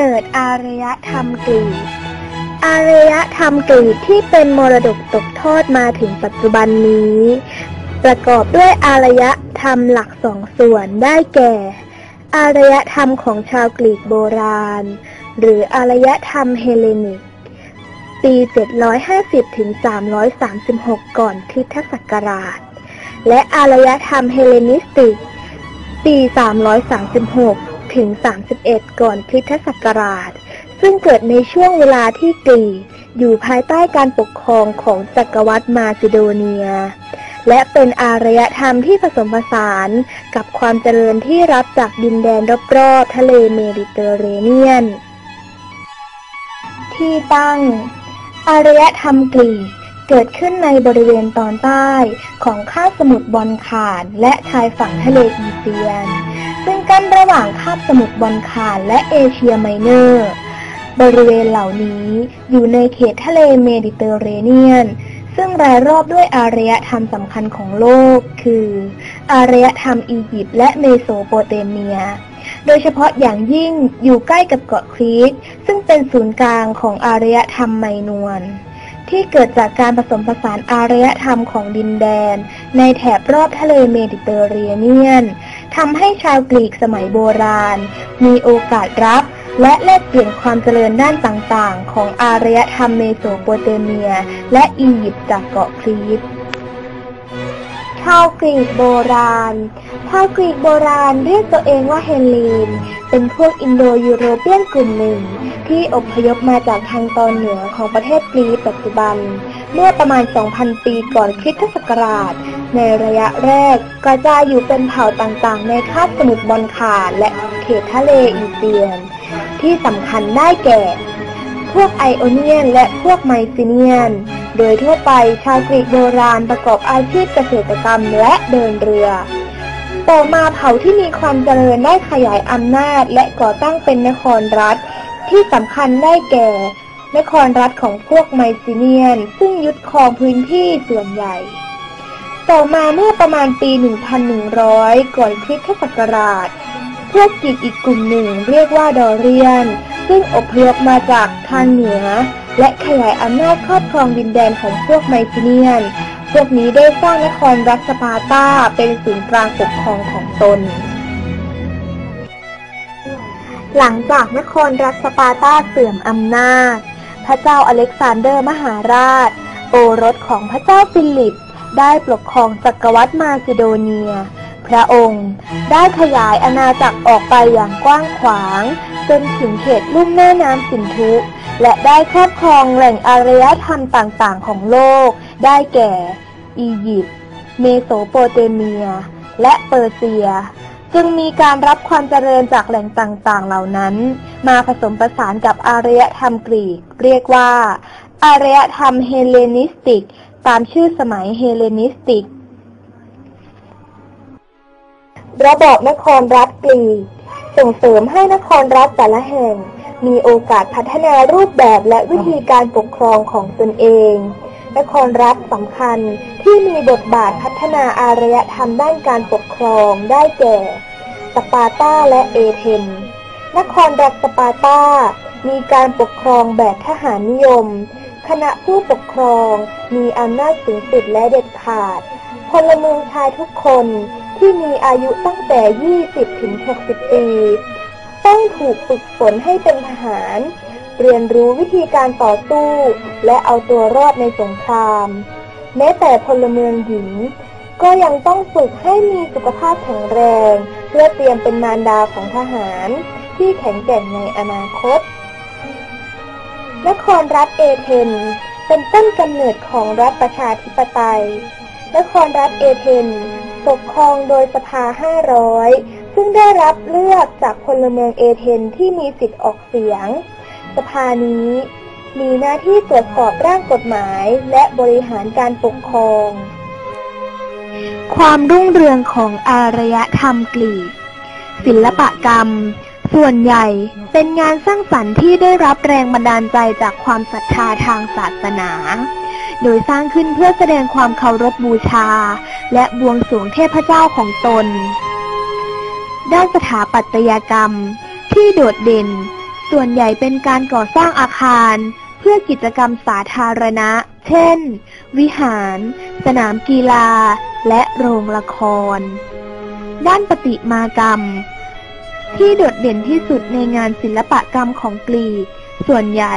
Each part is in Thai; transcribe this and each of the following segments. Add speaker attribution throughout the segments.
Speaker 1: เกิดอารยธรรมกรีกอารยธรรมกรีกที่เป็นมรดกตกทอดมาถึงปัจจุบันนี้ ประกอบด้วยอารยธรรมหลักสองส่วนได้แก่ อารยธรรมของชาวกรีกโบราณ หรืออารยธรรมเฮเลนิก ปี 750 ถึง 336 ก่อนคริสตศักราช และอารยธรรมเฮเลนิสติก ปี 336 ถึง 31 ก่อนคริสตศักราช ซึ่งเกิดในช่วงเวลาที่กรีกอยู่ภายใต้การปกครองของจักรวรรดิมาซิโดเนีย และเป็นอารยธรรมที่ผสมผสานกับความเจริญที่รับจากดินแดนรอบๆทะเลเมดิเตอร์เรเนียน ที่ตั้ง อารยธรรมกรีก เกิดขึ้นในบริเวณตอนใต้ของคาบสมุทรบอลข่านและชายฝั่งทะเลอีเซียน ซึ่งกั้นระหว่างคาบสมุทรบอลข่านและเอเชียไมเนอร์ บริเวณเหล่านี้อยู่ในเขตทะเลเมดิเตอร์เรเนียน ซึ่งรายรอบด้วยอารยธรรมสำคัญของโลก คือ อารยธรรมอียิปต์และเมโสโปเตเมียโดยเฉพาะอย่างยิ่งอยู่ใกล้กับเกาะครีตซึ่งเป็นศูนย์กลางของอารยธรรมไมนวน ที่เกิดจากการผสมผสานอารยธรรมของดินแดน ในแถบรอบทะเลเมดิเตอร์เรเนียนทำให้ชาวกรีกสมัยโบราณ มีโอกาสรับและแลกเปลี่ยนความเจริญด้านต่างๆ ของอารยธรรมเมโสโปเตเมีย และอียิปต์จากเกาะครีตชาวกรีกโบราณ ชาวกรีกโบราณเรียกตัวเองว่าเฮลีนเป็นพวกอินโดยูโรเปียนกลุ่มหนึ่ง ที่อพยพมาจากทางตอนเหนือของประเทศกรีซปัจจุบัน เมื่อประมาณ 2,000 ปีก่อนคริสตศักราช ในระยะแรกกระจายอยู่เป็นเผ่าต่างๆ ในคาบสมุทรบอลข่านและเขตทะเลอีเซียน ที่สำคัญได้แก่ พวกไอโอเนียนและพวกไมซิเนียนโดยทั่วไปชาวกรีกโบราณประกอบอาชีพเกษตรกรรมและเดินเรือ ต่อมาเผ่าที่มีความเจริญได้ขยายอำนาจ และก่อตั้งเป็นนครรัฐ ที่สำคัญได้แก่ นครรัฐของพวกไมซิเนียน ซึ่งยึดครองพื้นที่ส่วนใหญ่ ต่อมาเมื่อประมาณปี 1100 ก่อนคริสตศักราช พวกกรีกอีกกลุ่มหนึ่งเรียกว่าดอเรียน ซึ่งอพยพมาจากทางเหนือ และขยายอำนาจครอบครองดินแดนของพวกไมซิเนียน พวกนี้ได้สร้างนครรัฐสปาร์ตาเป็นศูนย์กลางปกครองของตน หลังจากนครรัฐสปาร์ตาเสื่อมอำนาจ พระเจ้าอเล็กซานเดอร์มหาราช โอรสของพระเจ้าฟิลิป ได้ปกครองจักรวรรดิมาซิโดเนีย พระองค์ได้ขยายอาณาจักรออกไปอย่างกว้างขวาง จนถึงเขตลุ่มแม่น้ำสินธุและได้ครอบครองแหล่งอารยธรรมต่างๆ ของโลก ได้แก่ อียิปต์ เมโสโปเตเมีย และเปอร์เซีย จึงมีการรับความเจริญจากแหล่งต่างๆ เหล่านั้น มาผสมผสานกับอารยธรรมกรีก เรียกว่า อารยธรรมเฮเลนิสติก ตามชื่อสมัยเฮเลนิสติก ระบอบนครรัฐกรีกส่งเสริมให้นครรัฐแต่ละแห่ง มีโอกาสพัฒนารูปแบบและวิธีการปกครองของตนเอง นครรัฐสำคัญที่มีบทบาทพัฒนาอารยธรรมด้านการปกครองได้แก่ สปาร์ตาและเอเธนส์นครรัฐสปาร์ตา มีการปกครองแบบทหารนิยม คณะผู้ปกครองมีอำนาจสูงสุดและเด็ดขาด พลเมืองชายทุกคนที่มีอายุตั้งแต่ 20 ถึง 60 ปี ต้องถูกฝึกฝนให้เป็นทหาร เรียนรู้วิธีการต่อสู้ และเอาตัวรอดในสงคราม แม้แต่พลเมืองหญิง ก็ยังต้องฝึกให้มีสุขภาพแข็งแรง เพื่อเตรียมเป็นมารดาของทหาร ที่แข็งแกร่งในอนาคต นครรัฐเอเธนส์เป็นต้นกำเนิดของรัฐประชาธิปไตย นครรัฐเอเธนส์ปกครองโดยสภา 500 ซึ่งได้รับเลือกจากพลเมืองเอเธนส์ที่มีสิทธิ์ออกเสียง สภานี้ มีหน้าที่ตรวจสอบร่างกฎหมายและบริหารการปกครอง ความรุ่งเรืองของอารยธรรมกรีก ศิลปกรรม ส่วนใหญ่เป็นงานสร้างสรรค์ที่ได้รับแรงบันดาลใจจากความศรัทธาทางศาสนา โดยสร้างขึ้นเพื่อแสดงความเคารพบูชา และบวงสรวงเทพเจ้าของตน ด้านสถาปัตยกรรมที่โดดเด่น ส่วนใหญ่เป็นการก่อสร้างอาคาร เพื่อกิจกรรมสาธารณะ เช่น วิหาร สนามกีฬา และโรงละคร ด้านปฏิมากรรม ที่โดดเด่นที่สุดในงานศิลปกรรมของกรีก ส่วนใหญ่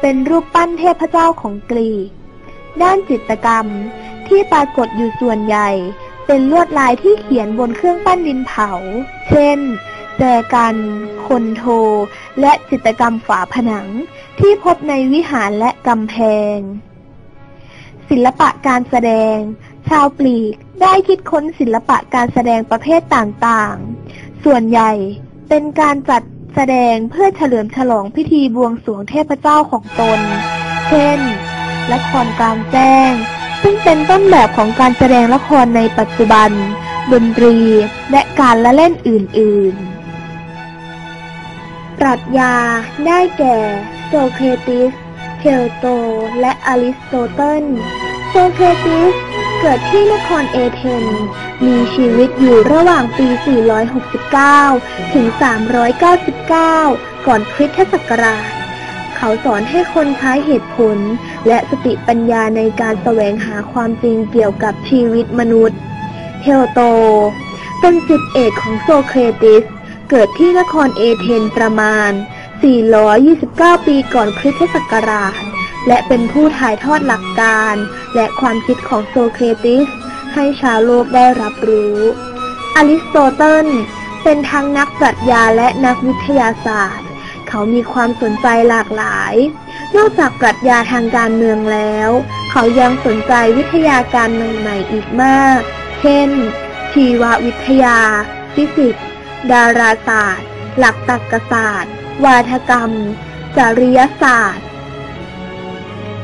Speaker 1: เป็นรูปปั้นเทพเจ้าของกรีก ด้านจิตรกรรมที่ปรากฏอยู่ส่วนใหญ่ เป็นลวดลายที่เขียนบนเครื่องปั้นดินเผา เช่น แจกัน คนโท และจิตกรรมฝาผนังที่พบในวิหารและกำแพง ศิลปะการแสดง ชาวกรีกได้คิดค้นศิลปะการแสดงประเภทต่างๆ ส่วนใหญ่เป็นการจัดแสดงเพื่อเฉลิมฉลองพิธีบวงสรวงเทพเจ้าของตน เช่น ละครกลางแจ้ง ซึ่งเป็นต้นแบบของการแสดงละครในปัจจุบัน ดนตรี และการละเล่นอื่นๆ ปรัชญาได้แก่ โซเครติส เพลโต และอริสโตเติล โซเครติสเกิดที่นครเอเธนมีชีวิตอยู่ระหว่างปี 469 ถึง 399 ก่อนคริสตศักราช เขาสอนให้คนใช้เหตุผล และสติปัญญาในการแสวงหาความจริงเกี่ยวกับชีวิตมนุษย์เทโอโต เป็นสิทธิเอกของโซเครติส เกิดที่นครเอเธนประมาณ 429 ปีก่อนคริสตศักราช และเป็นผู้ถ่ายทอดหลักการ และความคิดของโซเครติส ให้ชาวโลกได้รับรู้อริสโตเติลเป็นทั้งนักปรัชญาและนักวิทยาศาสตร์ เขามีความสนใจหลากหลาย นอกจากปรัชญาทางการเมืองแล้ว เขายังสนใจวิทยาการใหม่ๆอีกมาก เช่น ชีววิทยา ฟิสิกส์ ดาราศาสตร์ หลักตรรกศาสตร์ วาทกรรม จริยศาสตร์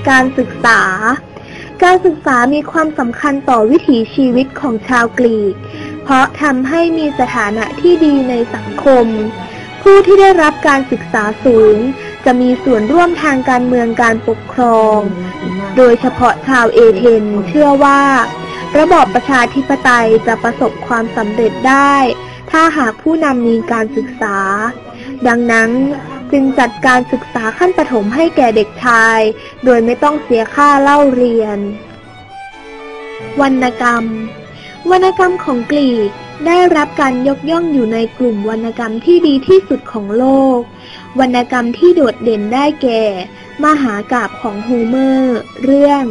Speaker 1: การศึกษา การศึกษามีความสำคัญต่อวิถีชีวิตของชาวกรีก เพราะทำให้มีสถานะที่ดีในสังคม ผู้ที่ได้รับการศึกษาสูง จะมีส่วนร่วมทางการเมืองการปกครอง โดยเฉพาะชาวเอเธนเชื่อว่า ระบอบประชาธิปไตยจะประสบความสำเร็จได้ ถ้าหากผู้นำมีการศึกษา ดังนั้นจึงจัดการศึกษาขั้นประถมให้แก่เด็กชาย โดยไม่ต้องเสียค่าเล่าเรียน วรรณกรรม วรรณกรรมของกรีกได้รับการยกย่องอยู่ในกลุ่มวรรณกรรมที่ดีที่สุดของโลก วรรณกรรมที่โดดเด่นได้แก่ มหากาบของโฮเมอร์ เรื่อง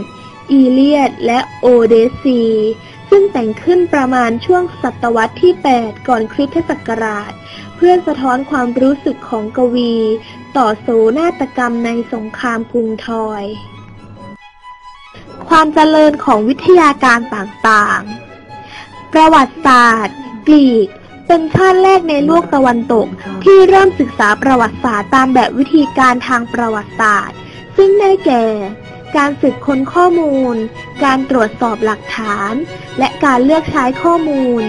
Speaker 1: อีเลียดและโอเดสซี ซึ่งแต่งขึ้นประมาณช่วงศตวรรษที่ 8 ก่อนคริสตศักราช เพื่อสะท้อนความรู้สึกของกวี ต่อโศนาฏกรรมในสงครามกรุงทอย ความเจริญของวิทยาการต่างๆ ประวัติศาสตร์ กรีกเป็นชาติแรกในโลกตะวันตกที่เริ่มศึกษาประวัติศาสตร์ตามแบบวิธีการทางประวัติศาสตร์ ซึ่งได้แก่ การสืบค้นข้อมูล การตรวจสอบหลักฐาน และการเลือกใช้ข้อมูล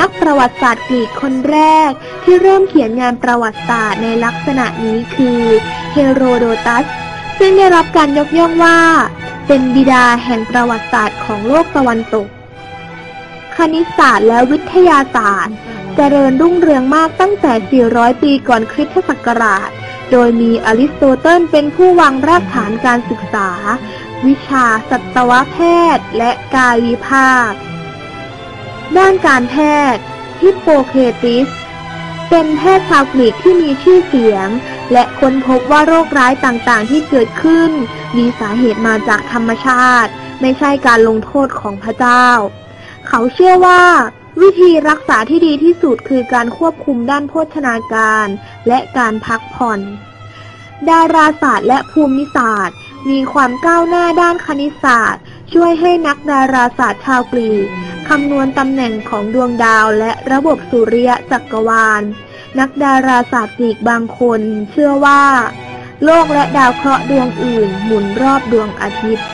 Speaker 1: นักประวัติศาสตร์กรีกคนแรก ที่เริ่มเขียนงานประวัติศาสตร์ในลักษณะนี้คือเฮโรโดตัส ซึ่งได้รับการยกย่องว่า เป็นบิดาแห่งประวัติศาสตร์ของโลกตะวันตก คณิตศาสตร์และวิทยาศาสตร์ เจริญรุ่งเรืองมากตั้งแต่ 400 ปีก่อนคริสตศักราช โดยมีอริสโตเติลเป็นผู้วางรากฐานการศึกษา วิชาสัตวแพทย์และกายวิภาคด้านการแพทย์ ฮิปโปเคติส เป็นแพทย์ชาวกรีกที่มีชื่อเสียง และค้นพบว่าโรคร้ายต่างๆ ที่เกิดขึ้น มีสาเหตุมาจากธรรมชาติ ไม่ใช่การลงโทษของพระเจ้า เขาเชื่อว่า วิธีรักษาที่ดีที่สุดคือการควบคุมด้านโภชนาการและการพักผ่อน ดาราศาสตร์และภูมิศาสตร์ มีความก้าวหน้าด้านคณิตศาสตร์ ช่วยให้นักดาราศาสตร์ชาวกรีกคำนวณตำแหน่งของดวงดาวและระบบสุริยะจักรวาล นักดาราศาสตร์กรีกบางคนเชื่อว่า โลกและดาวเคราะห์ดวงอื่นหมุนรอบดวงอาทิตย์